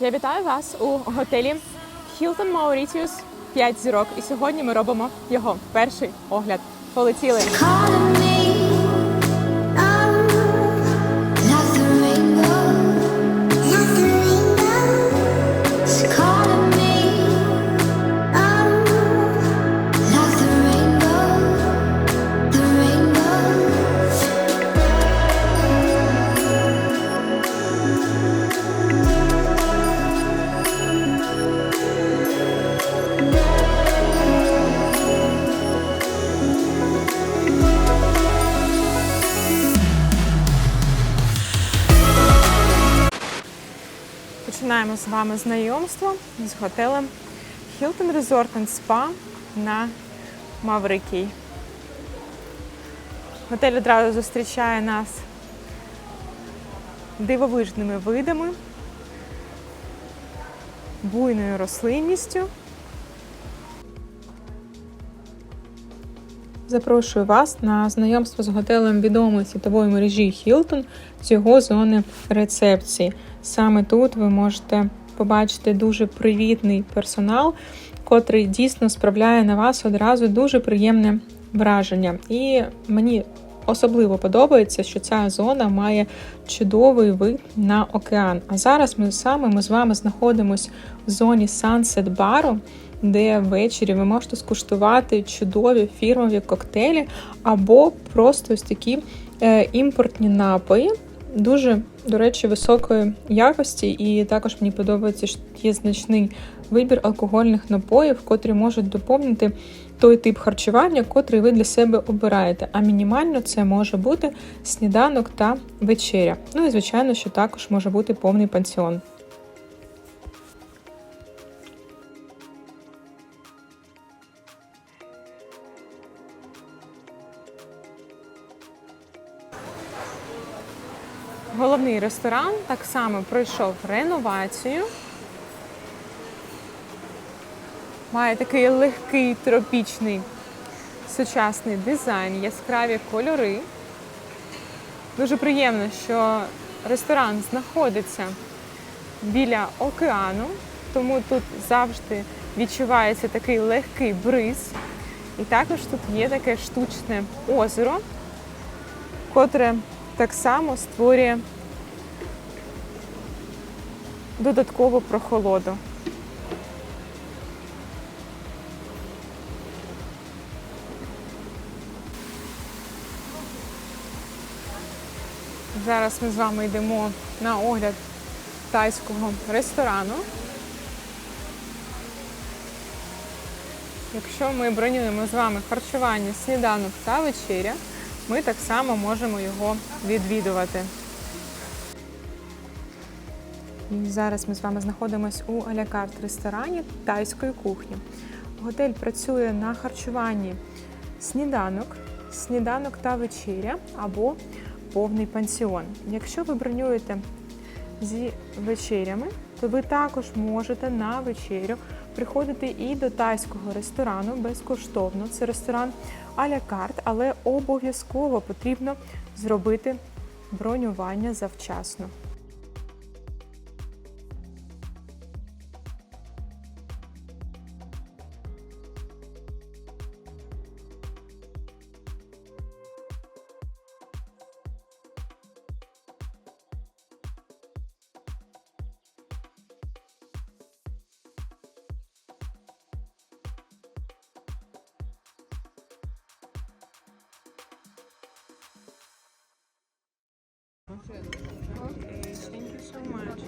Я вітаю вас у готелі Hilton Mauritius 5 зірок. І сьогодні ми робимо його перший огляд. Полетіли. Вами знайомство з готелем Hilton Resort and Spa на Маврикій. Готель одразу зустрічає нас дивовижними видами, буйною рослинністю. Запрошую вас на знайомство з готелем відомої світової мережі Hilton з його зони рецепції. Саме тут ви можете побачити дуже привітний персонал, котрий дійсно справляє на вас одразу дуже приємне враження. І мені особливо подобається, що ця зона має чудовий вид на океан. А зараз ми саме ми з вами знаходимося в зоні Sunset Бару, де ввечері ви можете скуштувати чудові фірмові коктейлі або просто ось такі е, імпортні напої. Дуже, до речі, високої якості, і також мені подобається, що є значний вибір алкогольних напоїв, котрі можуть доповнити той тип харчування, котрий ви для себе обираєте. А мінімально це може бути сніданок та вечеря. Ну і звичайно, що також може бути повний пансіон. Ресторан так само пройшов реновацію. Має такий легкий тропічний сучасний дизайн, яскраві кольори. Дуже приємно, що ресторан знаходиться біля океану, тому тут завжди відчувається такий легкий бриз. І також тут є таке штучне озеро, котре так само створює додаткову прохолоду. Зараз ми з вами йдемо на огляд тайського ресторану. Якщо ми бронюємо з вами харчування, сніданок та вечеря, ми так само можемо його відвідувати. Зараз ми з вами знаходимося у алякарт ресторані тайської кухні. Готель працює на харчуванні сніданок, сніданок та вечеря або повний пансіон. Якщо ви бронюєте зі вечерями, то ви також можете на вечерю приходити і до тайського ресторану безкоштовно. Це ресторан а-ля але обов'язково потрібно зробити бронювання завчасно. Okay, thank you so much.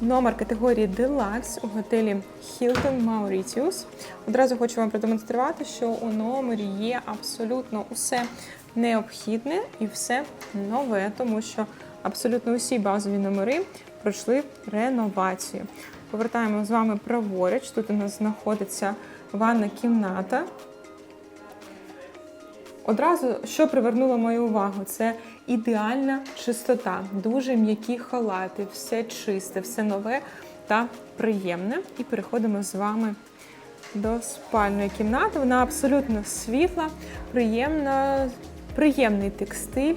Номер категорії Deluxe у готелі Hilton Mauritius. Одразу хочу вам продемонструвати, що у номері є абсолютно усе необхідне і все нове, тому що абсолютно усі базові номери пройшли реновацію. Повертаємо з вами праворуч. Тут у нас знаходиться ванна кімната. Одразу, що привернуло мою увагу, це ідеальна чистота, дуже м'які халати, все чисте, все нове та приємне. І переходимо з вами до спальної кімнати. Вона абсолютно світла, приємна, приємний текстиль,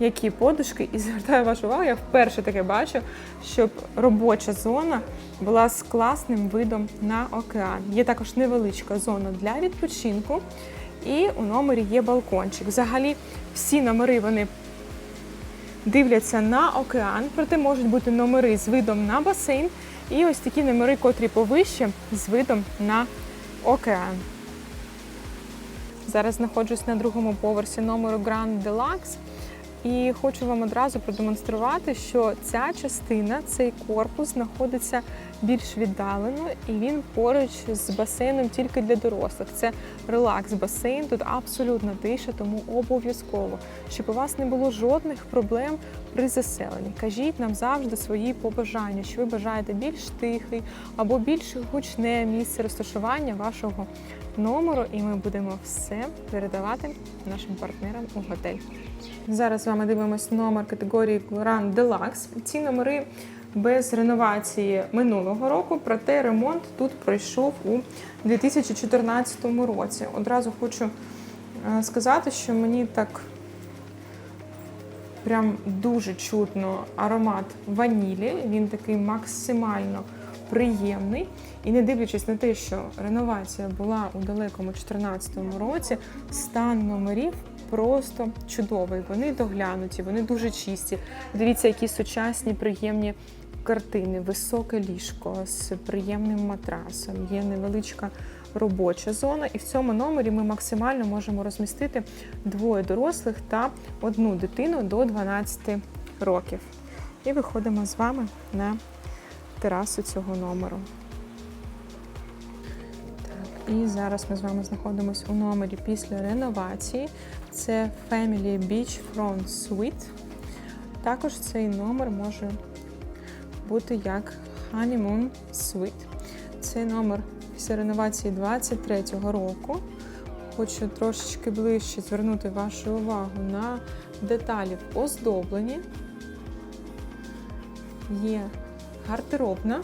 які подушки. І звертаю вашу увагу, я вперше таке бачу, щоб робоча зона була з класним видом на океан. Є також невеличка зона для відпочинку. І у номері є балкончик. Взагалі, всі номери вони дивляться на океан, проте можуть бути номери з видом на басейн. І ось такі номери, котрі повище, з видом на океан. Зараз знаходжусь на другому поверсі номеру Grand Deluxe. І хочу вам одразу продемонструвати, що ця частина, цей корпус знаходиться більш віддалено, і він поруч з басейном тільки для дорослих. Це релакс-басейн, тут абсолютно тиша, тому обов'язково, щоб у вас не було жодних проблем при заселенні. Кажіть нам завжди свої побажання, що ви бажаєте більш тихий або більш гучне місце розташування вашого номеру, і ми будемо все передавати нашим партнерам у готель. Зараз з вами дивимося номер категорії Grand Deluxe. Ці номери без реновації минулого року, проте ремонт тут пройшов у 2014 році. Одразу хочу е, сказати, що мені так прям дуже чутно аромат ванілі. Він такий максимально приємний. І не дивлячись на те, що реновація була у далекому 2014 році, стан номерів просто чудовий. Вони доглянуті, вони дуже чисті. Дивіться, які сучасні, приємні картини, високе ліжко з приємним матрасом. Є невеличка робоча зона, і в цьому номері ми максимально можемо розмістити двоє дорослих та одну дитину до 12 років. І виходимо з вами на терасу цього номеру. І зараз ми з вами знаходимося у номері після реновації. Це Family Beach Front Suite. Також цей номер може бути як Honeymoon Suite. Цей номер після реновації 23-го року. Хочу трошечки ближче звернути вашу увагу на деталі в оздобленні. Є гардеробна.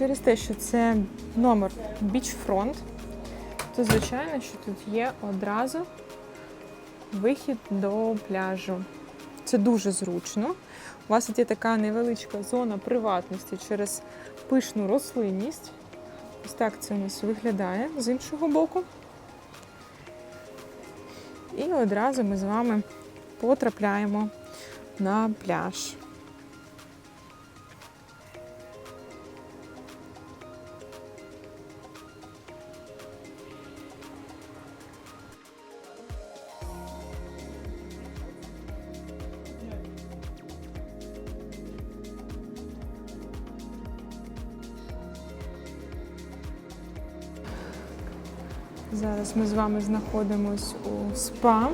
Через те, що це номер Beachfront, то звичайно, що тут є одразу вихід до пляжу. Це дуже зручно. У вас є така невеличка зона приватності через пишну рослинність. Ось так це у нас виглядає з іншого боку. І одразу ми з вами потрапляємо на пляж. Зараз ми з вами знаходимось у спа.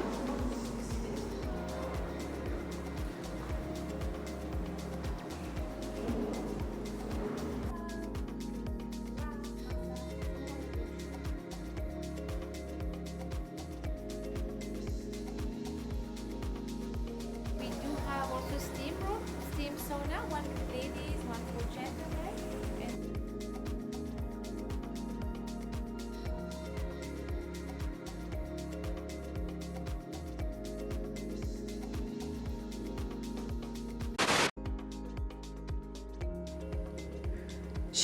We do have also steam room, steam sauna, one for ladies, one for gentlemen.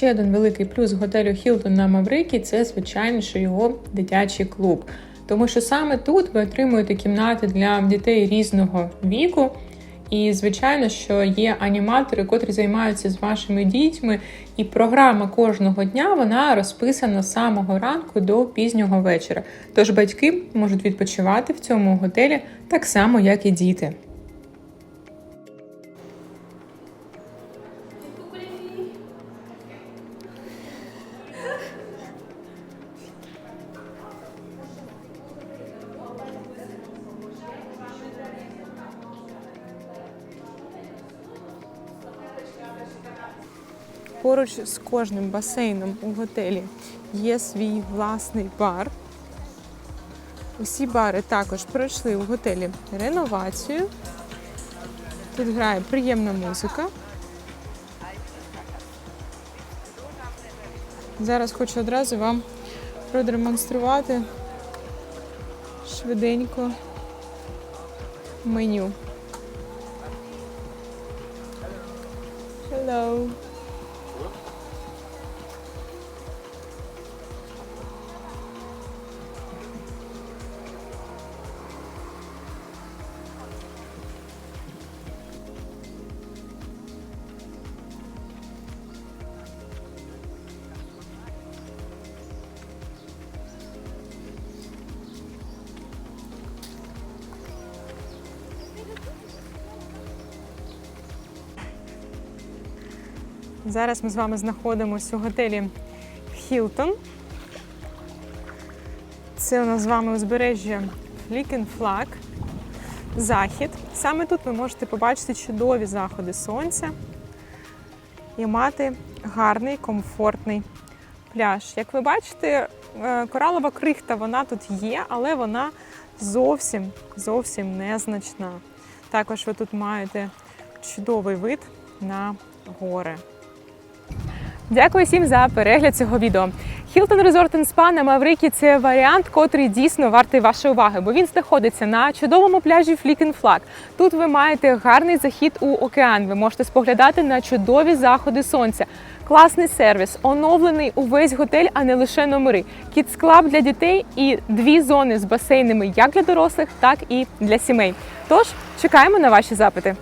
Ще один великий плюс готелю Hilton на Маврикі це, звичайно, що його дитячий клуб. Тому що саме тут ви отримуєте кімнати для дітей різного віку. І, звичайно, що є аніматори, котрі займаються з вашими дітьми, і програма кожного дня вона розписана з самого ранку до пізнього вечора. Тож батьки можуть відпочивати в цьому готелі так само, як і діти. Поруч з кожним басейном у готелі є свій власний бар. Усі бари також пройшли у готелі реновацію. Тут грає приємна музика. Зараз хочу одразу вам продемонструвати швиденько меню. Hello. Зараз ми з вами знаходимося у готелі Hilton. Це у нас з вами узбережжя Флікенфлаг, захід. Саме тут ви можете побачити чудові заходи сонця і мати гарний, комфортний пляж. Як ви бачите, е, коралова крихта вона тут є, але вона зовсім зовсім незначна. Також ви тут маєте чудовий вид на гори. Дякую всім за перегляд цього відео. Hilton Resort and Spa на Маврикі це варіант, котрий дійсно вартий вашої уваги, бо він знаходиться на чудовому пляжі Флікенфлаг. Тут ви маєте гарний захід у океан. Ви можете споглядати на чудові заходи сонця. Класний сервіс, оновлений увесь готель, а не лише номери. Kids Club для дітей і дві зони з басейнами як для дорослих, так і для сімей. Тож чекаємо на ваші запити.